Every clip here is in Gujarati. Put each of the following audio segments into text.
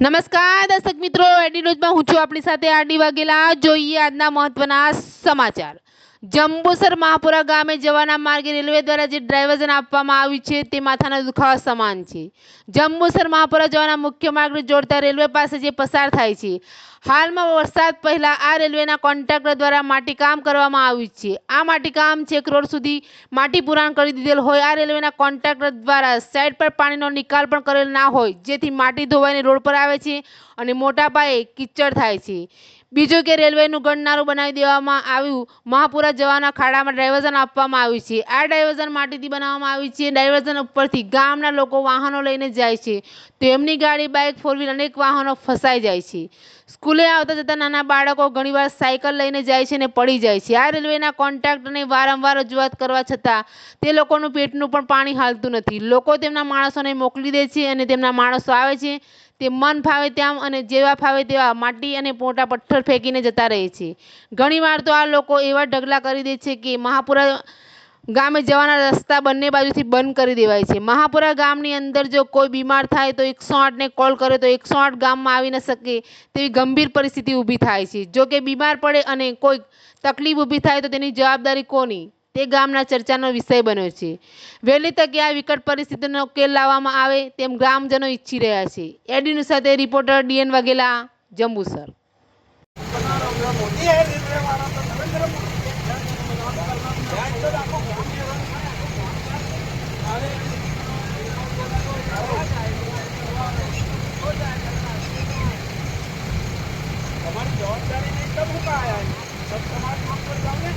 નમસ્કાર, દર્શક મિત્રો, એડી ન્યૂઝમાં હું છું આપણી સાથે આરડી વાઘેલા. જોઈએ આજના મહત્વના સમાચાર. જંબુસર મહાપુરા ગામે જવાના માર્ગે રેલવે દ્વારા જે ડ્રાઇવર્ઝન આપવામાં આવ્યું છે તે માથાના દુખાવા સમાન છે. જંબુસર મહાપુરા જવાના મુખ્ય માર્ગને જોડતા રેલવે પાસે જે પસાર થાય છે, હાલમાં વરસાદ પહેલા આ રેલવેના કોન્ટ્રાક્ટર દ્વારા માટીકામ કરવામાં આવ્યું છે. આ માટીકામ છેક રોડ સુધી માટી પુરાણ કરી દીધેલ હોય, આ રેલવેના કોન્ટ્રાક્ટર દ્વારા સાઇડ પર પાણીનો નિકાલ પણ કરેલ ના હોય, જેથી માટી ધોવાઈને રોડ પર આવે છે અને મોટા પાયે કિચડ થાય છે. બીજું કે રેલવેનું ગણનારું બનાવી દેવામાં આવ્યું. મહાપુરા જવાના ખાડામાં ડાયવર્ઝન આપવામાં આવ્યું છે. આ ડાયવર્ઝન માટીથી બનાવવામાં આવ્યું છે. ડાયવર્ઝન ઉપરથી ગામના લોકો વાહનો લઈને જાય છે. તો એમની ગાડી, બાઇક ફોર વ્હીલ અનેક વાહનો ફસાઈ જાય છે. સ્કૂલે આવતા જતા નાના બાળકો ઘણીવાર સાયકલ લઈને જાય છે અને પડી જાય છે. આ રેલવેના કોન્ટ્રાક્ટરને વારંવાર રજૂઆત કરવા છતાં તે લોકોનું પેટનું પણ પાણી હાલતું નથી. લોકો તેમના માણસોને મોકલી દે છે અને તેમના માણસો આવે છે. તે મન ફાવે ત્યાં અને જેવા ફાવે તેવા માટી અને મોટા પથ્થર ફેંકીને જતા રહે છે. ઘણીવાર તો આ લોકો એવા ઢગલા કરી દે છે કે મહાપુરા ગામે જવાના રસ્તા બંને બાજુથી બંધ કરી દેવાય છે. મહાપુરા ગામની અંદર જો કોઈ બીમાર થાય તો એકસો આઠને કોલ કરે તો એકસો આઠ ગામમાં આવી ન શકે તેવી ગંભીર પરિસ્થિતિ ઊભી થાય છે. જો કે બીમાર પડે અને કોઈ તકલીફ ઊભી થાય તો તેની જવાબદારી કોની? તે ગામના ચર્ચાનો વિષય બન્યો છે. વહેલી તકે આ વિકટ પરિસ્થિતિનો ઉકેલ લાવવામાં આવે તેમ ગ્રામજનો ઈચ્છી રહ્યા છે. એડીનું સાથે રિપોર્ટર ડીએન વાઘેલા, જંબુસર. તમારી જવાબદારી નહીં તમે કાયા તમારી કામ પર જાઓ ને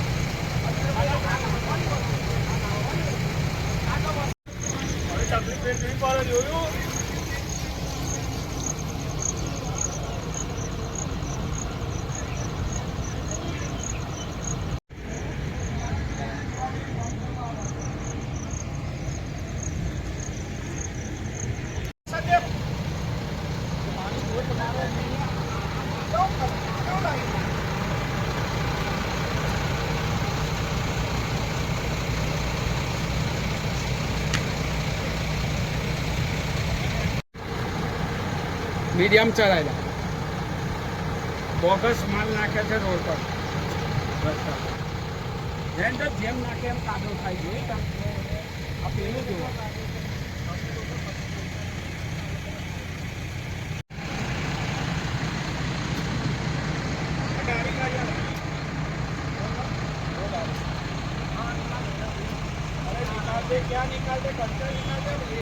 હવે તકલીફ પેટ નહીં પડે જોયું સત્ય પાણી કોઈ તમારે નહીં કેવું કરે? કેવું લાગે મીડિયમ ચલાયેલા બોગસ માલ નાખે છે રોડ પર રસ્તા પર. જેમ તો જેમ નાખે એમ કાદવ થાય જોયું તમે? આ પેલું જોવા अरे निकाल दे क्या निकाल दे कच्चा निकाल